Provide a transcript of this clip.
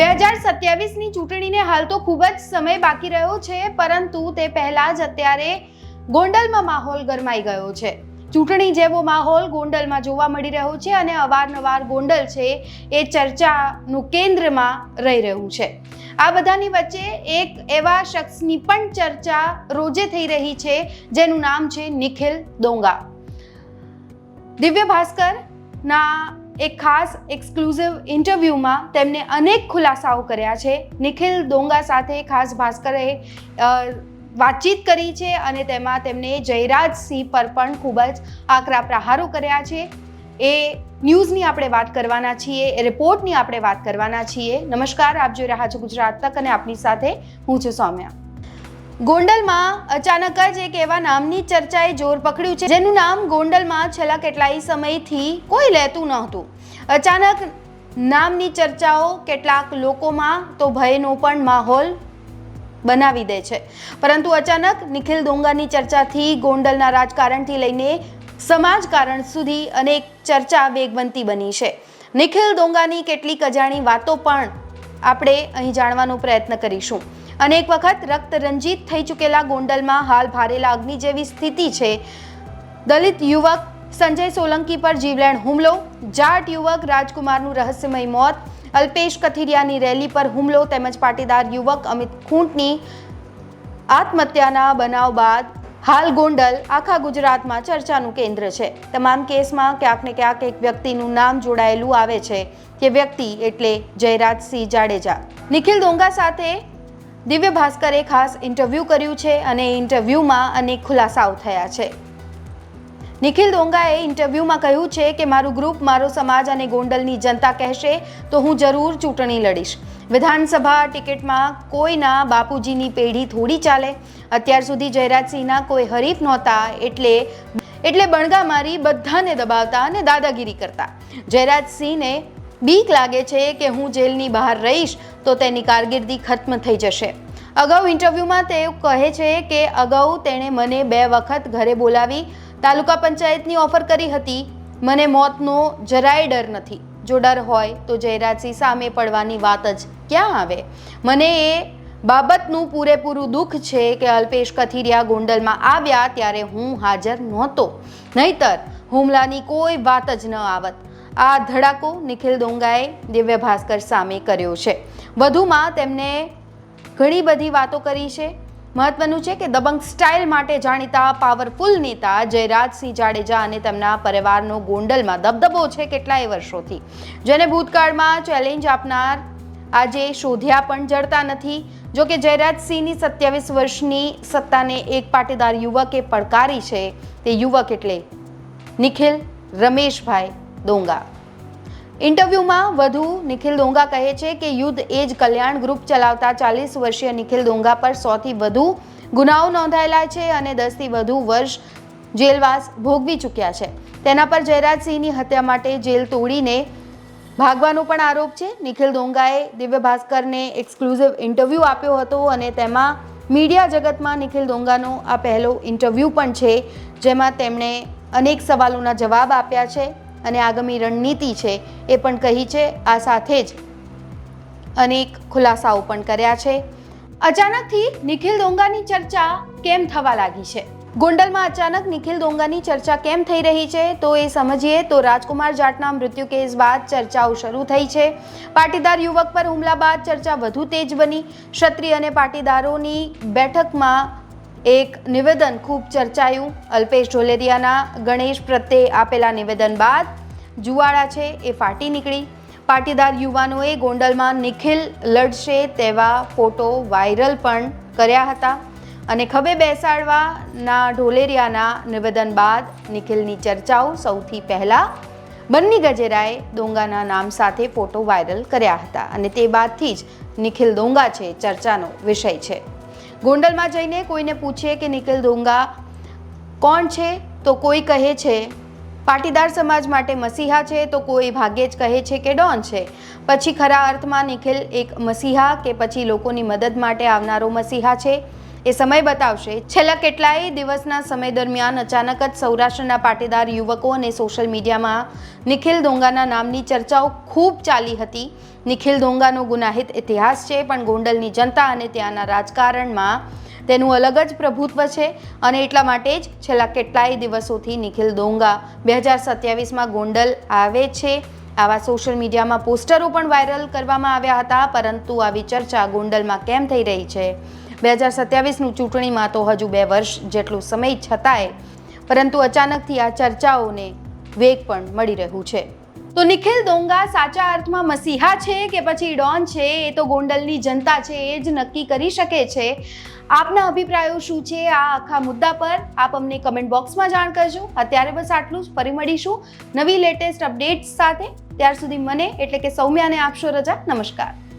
બે હજાર સત્યાવીસની ચૂંટણીને હાલ તો ખૂબ જ સમય બાકી રહ્યો છે, પરંતુ તે પહેલાં જ અત્યારે ગોંડલમાં માહોલ ગરમાઈ ગયો છે. ચૂંટણી જેવો માહોલ ગોંડલમાં જોવા મળી રહ્યો છે અને અવારનવાર ગોંડલ છે એ ચર્ચાનું કેન્દ્રમાં રહી રહ્યું છે. આ બધાની વચ્ચે એક એવા શખ્સની પણ ચર્ચા રોજે થઈ રહી છે, જેનું નામ છે નિખિલ દોંગા દિવ્ય ભાસ્કરના એક ખાસ એક્સક્લુઝિવ ઇન્ટરવ્યૂમાં તેમણે અનેક ખુલાસાઓ કર્યા છે. નિખિલ દોંગા સાથે ખાસ ભાસ્કરે વાતચીત કરી છે અને તેમાં તેમણે જયરાજ સિંહ પર પણ ખૂબ જ આકરા પ્રહારો કર્યા છે. એ ન્યૂઝની આપણે વાત કરવાના છીએ, એ રિપોર્ટની આપણે વાત કરવાના છીએ. નમસ્કાર, આપ જોઈ રહ્યા છો ગુજરાત તક અને આપની સાથે હું છું સૌમ્યા. ગોંડલમાં અચાનક જ એક એવા નામની ચર્ચાએ જોર પકડ્યું છે, જેનું નામ ગોંડલમાં છેલ્લા કેટલાય સમયથી કોઈ લેતું નહોતું અચાનક નામની ચર્ચાઓ કેટલાક લોકોમાં તો ભયનો પણ માહોલ બનાવી દે છે. પરંતુ અચાનક નિખિલ ડોંગાની ચર્ચાથી ગોંડલના રાજકારણથી લઈને સમાજકારણ સુધી અનેક ચર્ચા વેગવંતી બની છે. નિખિલ દોંગાની કેટલીક અજાણી વાતો પણ આપણે અહીં જાણવાનો પ્રયત્ન કરીશું. અનેક વખત રક્ત રંજિત થઈ ચૂકેલા ગોંડલમાં હાલ ભારેલા અગ્નિ જેવી સ્થિતિ છે. દલિત યુવક સંજય સોલંકી પર જીવલેણ હુમલો. જાટ યુવક રાજકુમારનું રહસ્યમય મોત. અલ્પેશ કથિરિયાની રેલી પર હુમલો તેમજ પાટીદાર યુવક અમિત ખૂંટની આત્મહત્યાના બનાવ બાદ હાલ ગોંડલ, આખા ગુજરાતમાં ચર્ચાનું કેન્દ્ર છે. તમામ કેસમાં ક્યાંક ને ક્યાંક એક વ્યક્તિનું નામ જોડાયેલું આવે છે. કે વ્યક્તિ એટલે જયરાજસિંહ જાડેજા. નિખિલ ડોંગા સાથે દિવ્ય ભાસ્કરે ખાસ ઇન્ટરવ્યૂ કર્યું છે અને ઇન્ટરવ્યૂમાં અનેક ખુલાસાઓ થયા છે. નિખિલ દોંગાએ ઇન્ટરવ્યૂમાં કહ્યું છે કે, મારું ગ્રુપ, મારો સમાજ અને ગોંડલની જનતા કહેશે તો હું જરૂર ચૂંટણી લડીશ. વિધાનસભા ટિકિટમાં કોઈના બાપુજીની પેઢી થોડી ચાલે. અત્યાર સુધી જયરાજસિંહના કોઈ હરીફ નહોતા એટલે એટલે બણગા મારી બધાને દબાવતા અને દાદાગીરી કરતા. જયરાજસિંહને બીક લાગે છે કે હું જેલની બહાર રહીશ તો તેની કારકિર્દી ખત્મ થઈ જશે. અગાઉ ઇન્ટરવ્યૂમાં તે કહે છે કે અગાઉ તેણે મને બે વખત ઘરે બોલાવી, તાલુકા પંચાયતની ઓફર કરી હતી. મને મોતનો જરાય ડર નથી. જો ડર હોય તો જયરાજસિંહ સામે પડવાની વાત જ ક્યાં આવે? મને એ બાબતનું પૂરેપૂરું દુઃખ છે કે અલ્પેશ કથિરિયા ગોંડલમાં આવ્યા ત્યારે હું હાજર નહોતો. નહીતર હુમલાની કોઈ વાત જ ન આવત. આ ધડાકો નિખિલ દોંગાએ દિવ્ય ભાસ્કર સામે કર્યો છે. વધુમાં તેમને ઘણી બધી વાતો કરી છે. મહત્વનું છે કે દબંગ સ્ટાઇલ માટે જાણીતા પાવરફુલ નેતા જયરાજસિંહ જાડેજા અને તેમના પરિવારનો ગોંડલમાં દબદબો છે કેટલાય વર્ષોથી. જેને ભૂતકાળમાં ચેલેન્જ આપનાર આજે શોધ્યા પણ જડતા નથી. જો કે જયરાજસિંહની સત્યાવીસ વર્ષની સત્તાને એક પાટીદાર યુવકે પડકારી છે તે યુવક એટલે નિખિલ રમેશભાઈ ડોંગા. ઇન્ટરવ્યૂમાં વધુ નિખિલ ડોંગા કહે છે કે યુદ્ધ એ જ કલ્યાણ ગ્રુપ ચલાવતા ચાલીસ વર્ષીય નિખિલ ડોંગા પર સોથી વધુ ગુનાઓ નોંધાયેલા છે અને દસથી વધુ વર્ષ જેલવાસ ભોગવી ચૂક્યા છે. તેના પર જયરાજસિંહની હત્યા માટે જેલ તોડીને ભાગવાનો પણ આરોપ છે. નિખિલ ડોંગાએ દિવ્ય ભાસ્કરને એક્સક્લુઝિવ ઇન્ટરવ્યૂ આપ્યો હતો અને તેમાં મીડિયા જગતમાં નિખિલ ડોંગાનો આ પહેલો ઇન્ટરવ્યૂ પણ છે, જેમાં તેમણે અનેક સવાલોના જવાબ આપ્યા છે. અને આગામી રણનીતિ છે એ પણ કહી છે, આ સાથે જ અનેક ખુલાસાઓ પણ કર્યા છે. અચાનકથી નિખિલ દોંગાની ચર્ચા કેમ થવા લાગી છે? ગોંડલમાં અચાનક નિખિલ દોંગાની ચર્ચા કેમ થઈ રહી છે? તો એ સમજીએ તો રાજકુમાર જાટના મૃત્યુ કેસ બાદ ચર્ચાઓ શરૂ થઈ છે. પાટીદાર યુવક પર હુમલા બાદ ચર્ચા વધુ તેજ બની. ક્ષત્રિય અને પાટીદારોની બેઠકમાં એક નિવેદન ખૂબ ચર્ચાયું. અલ્પેશ ઢોલેરિયાના ગણેશ પ્રત્યે આપેલા નિવેદન બાદ જુવાળા છે એ ફાટી નીકળી. પાટીદાર યુવાનોએ ગોંડલમાં નિખિલ લડશે તેવા ફોટો વાયરલ પણ કર્યા હતા. અને ખભે બેસાડવાના ઢોલેરિયાના નિવેદન બાદ નિખિલની ચર્ચાઓ સૌથી પહેલાં બન્ની ગજેરાએ દોંગાના નામ સાથે ફોટો વાયરલ કર્યા હતા. અને તે બાદથી જ નિખિલ દોંગા છે ચર્ચાનો વિષય છે. ગોંડલમાં જઈને કોઈને પૂછે કે નિખિલ ડુંગા કોણ છે, તો કોઈ કહે છે, પાટીદાર સમાજ માટે મસીહા છે, તો કોઈ ભાગ્યે જ કહે છે કે ડોન છે. પછી ખરા અર્થમાં નિખિલ એક મસીહા કે પછી લોકોની મદદ માટે આવનારો મસીહા છે. એ સમય બતાવશે. છેલ્લા કેટલાય દિવસના સમય દરમિયાન અચાનક જ સૌરાષ્ટ્રના પાટીદાર યુવકો અને સોશિયલ મીડિયામાં નિખિલ ડોંગાના નામની ચર્ચાઓ ખૂબ ચાલી હતી. નિખિલ ડોંગાનો ગુનાહિત ઇતિહાસ છે, પણ ગોંડલની જનતા અને ત્યાંના રાજકારણમાં તેનું અલગ જ પ્રભુત્વ છે અને એટલા માટે જ છેલ્લા કેટલાય દિવસોથી નિખિલ ડોંગા બે હજાર સત્યાવીસમાં ગોંડલ આવે છે. આવા સોશિયલ મીડિયામાં પોસ્ટરો પણ વાયરલ કરવામાં આવ્યા હતા, પરંતુ આવી ચર્ચા ગોંડલમાં કેમ થઈ રહી છે? બે હજાર સત્યાવીસનું ચૂંટણીમાં તો હજુ બે વર્ષ જેટલું સમય છતાંય, પરંતુ અચાનકથી આ ચર્ચાઓને વેગ પણ મળી રહ્યું છે. તો નિખિલ દોંગા સાચા અર્થમાં મસીહા છે કે પછી ડોન છે? એ તો ગોંડલની જનતા છે, એ જ નક્કી કરી શકે છે. આપના અભિપ્રાયો શું છે? આ આખા મુદ્દા પર આપ અમને કમેન્ટ બોક્સમાં જાણ કરજો. અત્યારે બસ આટલું જ. ફરી મળીશું નવી લેટેસ્ટ અપડેટ્સ સાથે. ત્યાર સુધી મને, એટલે કે સૌમ્યાને આપશો રજા. નમસ્કાર.